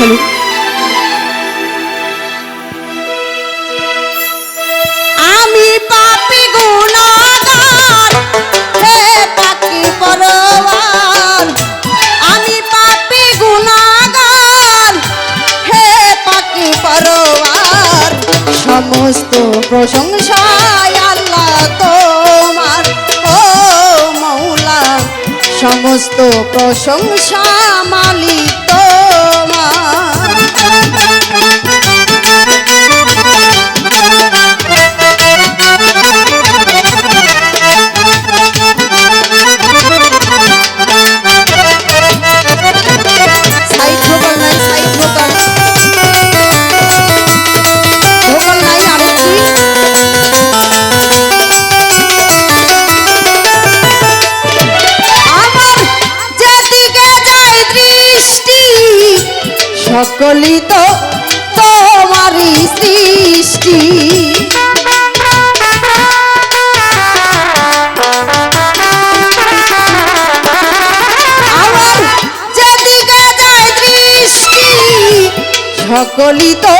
Hello আমি পাপি গুণাগার, হে পাখি পরওয়ার আমি পাপি গুণাগার, হে পাখি পরওয়ার সমস্ত প্রশংসায় আল্লাহ তোমার, ও মৌলা। সমস্ত প্রশংসা সকলই তো তোমারই সৃষ্টি। সকলই তো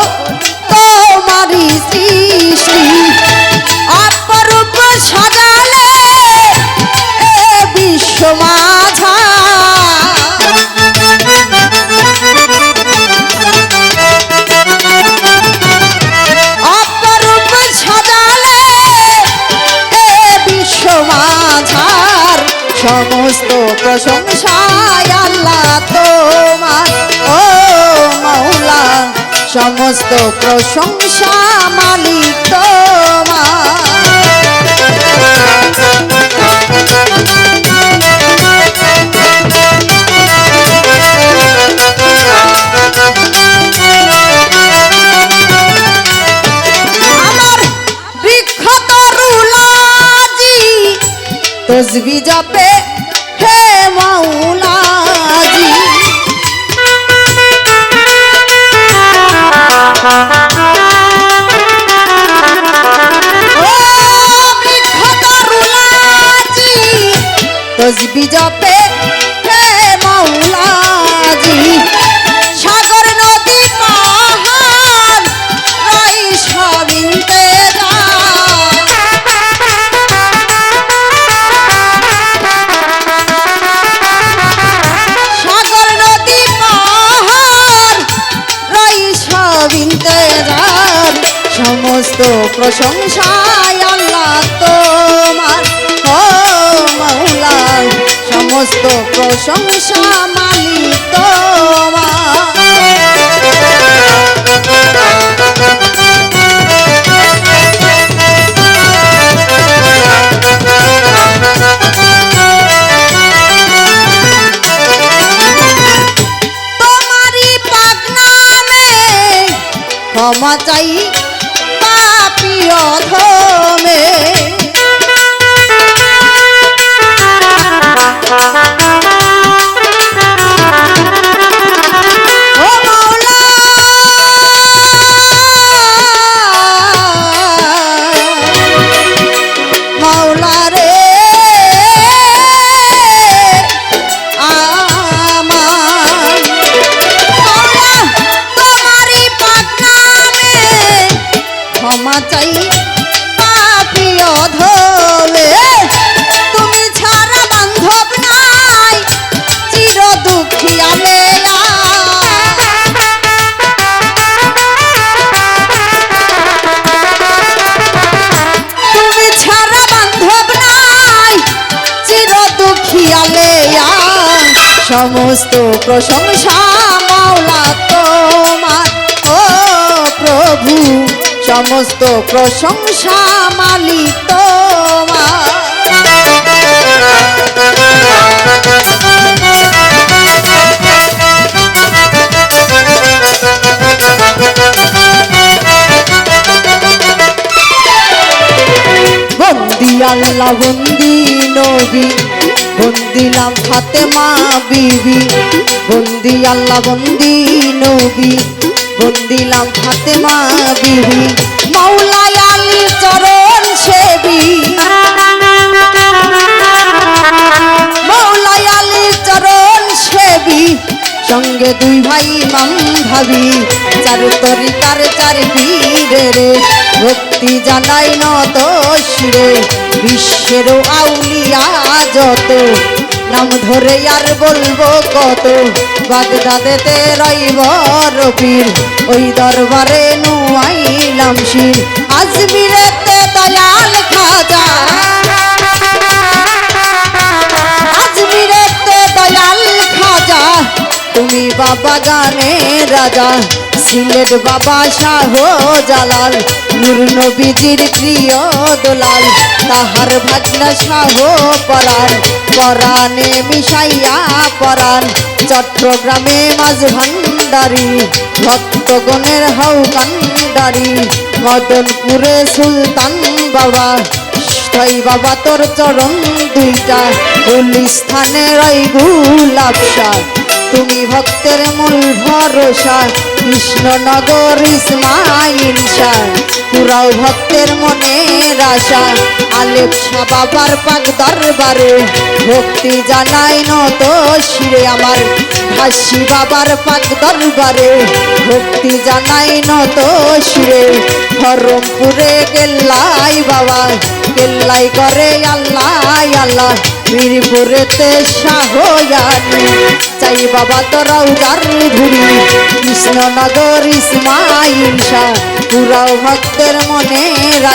সমস্ত প্রশংসায় আল্লাহ তোমার। ও মৌলা সমস্ত প্রশংসা মালিক তোমার। তসবি জপে হে মাওলাজি ও বৃক্ষ সমস্ত প্রশংসায় আল্লাহ তোমার। ও মৌলা সমস্ত প্রশংসা মালিক তোমার। চাই অধমে সমস্ত প্রশংসা মাওলা তোমার। ও প্রভু সমস্ত প্রশংসা মালিক তোমার। বন্দি আল্লাহ বন্দি নবী বন্দিলাম ফাতেমা বিবি। বন্দি আল্লাহ, বন্দি নবী। বন্দিলাম ফাতেমা বিবি। মাওলাই আলী চরণ সেবী। আলী চরণ সেবী। সঙ্গে দুই ভাই মাম ভাবি। চার তরিকার চার পীরে রে। ভক্তি জানাই নত শিরে বিশ্বের আউলিয়া যত? নাম ধরে আর বলব কত? বাগদাদেতে রইব রবির ওই দরবারে নুয়াইলাম শির। আজমিরেতে দয়াল খাজা। আজমিরেতে দয়াল খাজা। তুমি বাবা গানে রাজা। সিলেট বাবা শাহ জালাল নবীজির প্রিয় দোলাল। তাহার ভাগনা শাহ পরাণ, পরাণে মিশাইয়া পরাণ। চট্টগ্রামে মাঝ ভান্ডারি, ভক্তগণের হাউ কান্ডারি মদনপুরে সুলতান বাবা তাই বাবা তোর চরণ দুইটা। গুলিস্থানে রই গুলাবসা তুমি ভক্তের মূল ভরসা, কৃষ্ণনগর ইসমাইল শাহ পুরাও ভক্তের মনের আশা, আলেপ বাবার পাক দরবারে। ভক্তি জানাই নত শিরে আমার ভাসি বাবার পাক দরবারে। ভক্তি জানাই নত শিরে হরমপুরে গেল্লাই বাবা, গেল্লাই করে আল্লাহ আল্লাহ। মিরপুরেতে শাহয়ানি বাবা তোরাও যার ঘুরি কৃষ্ণনগর ইসমাইল শাহ, পুরাও ভক্তের মনে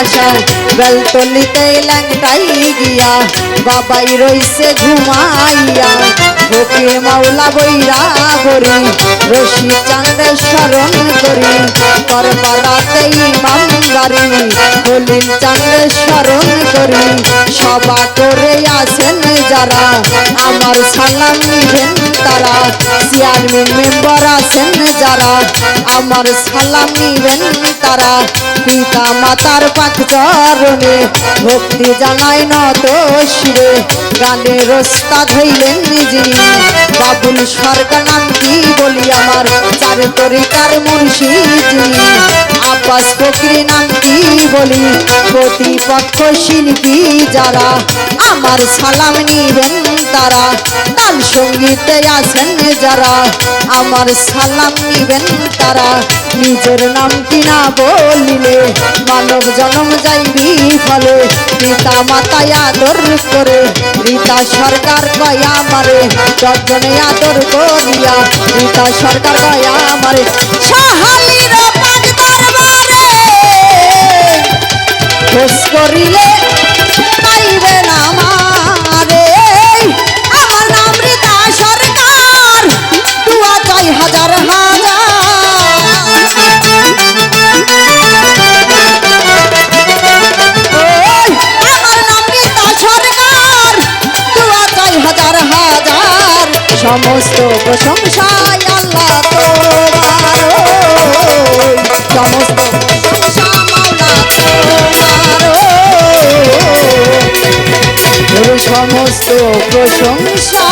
আশা বেলতলিতে ল্যাংটাই গিয়া বাবাই রইছে ঘুমাইয়া। ওকে মাওলা বৈরা গরি রশি চাঁদের স্মরণ করি করপাড়াতে ইমাম গারি হলিল চাঁদের স্মরণ করি সবা করে আসেন যারা। আমার সালাম নিবেন তারা, চেয়ারম্যান মেম্বার আছেন যারা। আমার সালাম নিবেন তারা পিতা মাতার পাক চরণে ভক্তি জানাই নত শিরে গানে রস্তা ধইলেন যিনি বাবুল সরকার নাম কি বলি আমার? চার তরিকার মুন্সি যিনি আব্বাস ফকরি নাম কি বলি? প্রতিপক্ষ শিল্পী যারা? আমার সালাম নিবেন তারা। তাল সঙ্গীতে আছেন যারা। আমার সালাম নিবেন তারা। নিজের নাম কিনা বলিলে মানব জনম যাইবি ফলে পিতা মাতায় আদর করে রীতা সরকার কয়া মারে দশজনে আদর করিয়া রীতা সরকার কয়া মারে। সাহালির পাক দরবারে করিলে সমস্ত প্রশংসায় আল্লাহ সমস্ত সমস্ত প্রশংসা